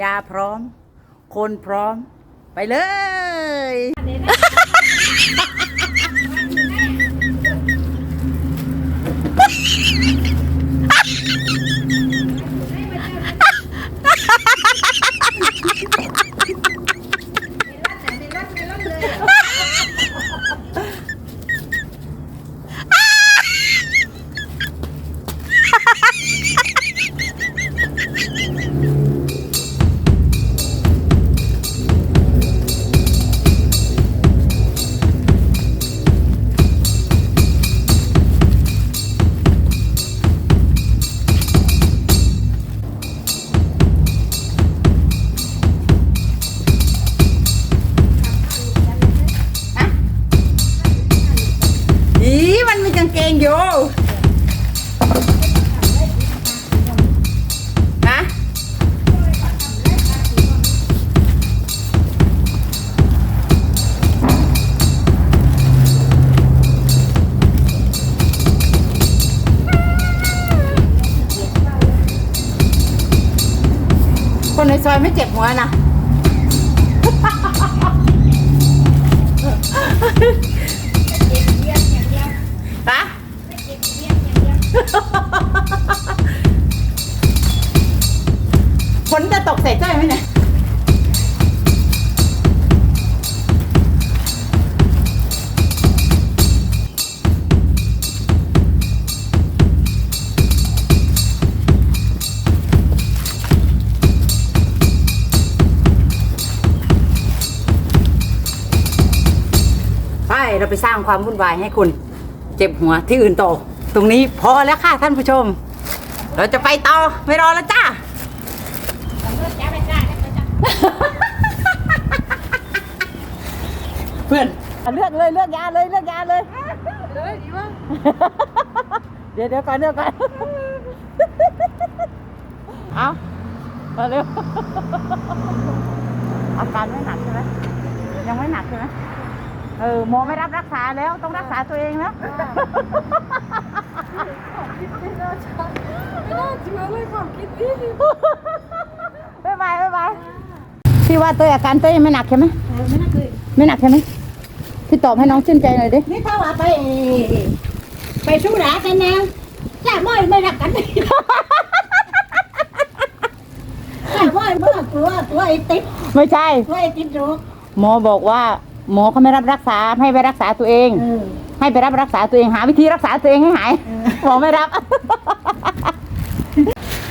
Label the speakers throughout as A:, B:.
A: ยาพร้อม คนพร้อมไปเลย คนในซอยไม่เจ็บหัวนะ ไปเราไปสร้างความวุ่นวายให้คุณ เจ็บหัวที่อื่นต่อตรงนี้พอแล้วค่ะท่านผู้ชม เราจะไปต่อไม่รอแล้วจ้าเพื่อนเลือกเลยเลือกยาเลยเลือกยาเลย
B: เลยดีวะ
A: เดี๋ยวเดี๋ยวก่อนเดี๋ยวก่อนเอามาเร็วอาการไม่หนักใช่ไหมยังไม่หนักใช่ไหม เออหมอไม่รับรักษาแล้วต้องรักษาตัวเองแล้ว
B: ไม่น่าจะไม่น่าเชื่อเลยความคิดดี
A: บ๊ายบายบ๊ายบายพี่ว่าเต้ยอาการเต้ยยังไม่หนักใช่ไหม
B: ไม่น่าเคย
A: ไม่หนักใช่ไหมพี่ตอบให้น้องชื่นใจหน่อยดิ
B: นี่ถ้าว่าไป ไปสู้หรากันนะจ้าม่อยไม่รักกันจ้าม่อยเมื่อกลัวตัวไอ้ติ๊บ
A: ไม่ใช่
B: ตัวไอ้ติ๊บรู้
A: หมอบอกว่า หมอเขาไม่รับรักษาให้ไปรักษาตัวเอง
B: เออ
A: ให้ไปรับรักษาตัวเองหาวิธีรักษาตัวเองให้หาย
B: เออ
A: หมอไม่รับ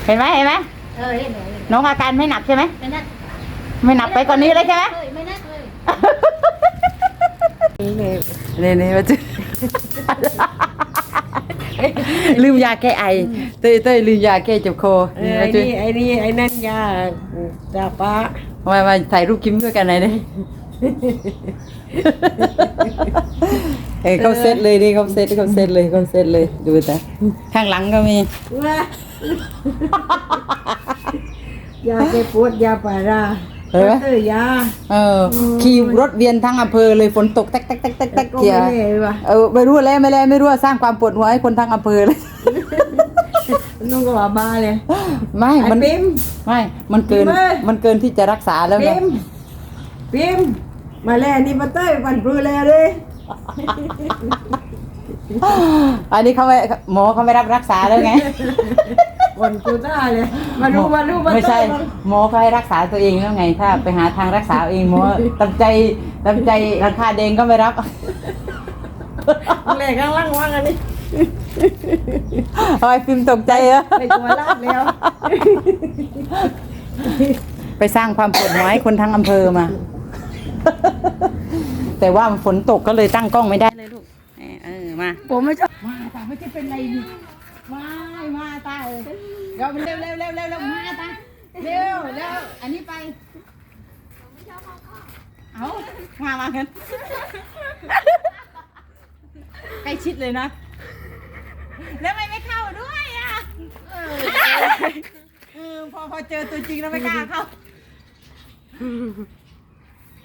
A: เห็นไหมเห็นไหม
B: เออเห็นไหม
A: น้องอาการไม่หนักใช่ไหม
B: ไม่น่า
A: ไม่หนักไปกว่านี้เลยใช่ไหม
B: ไม่น่าเลย
A: นี่นี่มาจืลืมยาแก้ไอเต้ยเต้ยลืมยาแก้เจ็บคอ
C: เอ
A: นี่
C: อ
A: มา
C: ไอ้
A: จื
C: นี่ไอ้นี่ไอ้นั่นยาจ่าป้า
A: มามาถ่ายรูปคิมด้วยกันหน่อยดิ เอ้ยเขาเซตเลยดิเขาเซตเขาเซตเลยเขาเซตเลยดูแต่ข้างหลังก็มี
C: ว่ายาแก้ปวดยาปารา
A: เห็นไหม
C: เออ ยา
A: เออขี่รถเวียนทั้งอำเภอเลยฝนตกแตกแตกแตกแตกแตก
C: ก็
A: เกีย
C: ไม่เลยว่ะ
A: เออไม่รู้แล้วไม่แล้วไม่รู้ว่าสร้างความปวดหัวให้คนทั้งอำเภอเลย
C: นุ่งก็ว่าบ้าเลย
A: ไม่
C: ไอ้
A: มัน
C: ปิม
A: ไม่มันเกิน
C: ปิมเอ้ย
A: มันเกินที่จะรักษาแล้วไง
C: ปิมปิม มาแล้วนี่มาเต้ยวันปลือแล้วเลย
A: อันนี้เขาไม่หมอเขาไม่รับรักษาแล้วไง
C: วันกูต้าเลยมาดูมาดูมา
A: ไม่ใช่
C: เต้ยมา
A: หมอเขาให้รักษาตัวเองแล้วไงถ้าไปหาทางรักษาเองหมอตั้งใจตั้งใจราคาเดงก็ไม่รับ
C: เลยข้างล่างว่างอันนี้
A: เอาไอ้ฟิล์มตกใจเหรอ
C: ไปตัวลาดแล้ว
A: ไปสร้างความปวดหัวให้คนทั้งอำเภอมา แต่ว่าฝนตกก็เลยตั้งกล้องไม่ได้เลยลูกเออมา
C: ผมไม่ชอบ
A: มาตาไม่ใช่เป็นไรนี่มามาตาเออเดี๋ยวเร็วเร็วเร็วเร็วเร็วมาตาเร็วเร็วอันนี้ไปเอามามากันใกล้ชิดเลยนะ แล้วไม่ไม่เข้าด้วยอะเออพอพอเจอตัวจริงแล้วไม่กล้าเข้า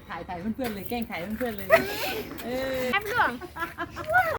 A: ถ่ายถ่ายเพื่อนๆเลยแกล้งถ่ายเพื่อนๆเลยเออ
B: แอปเหลือง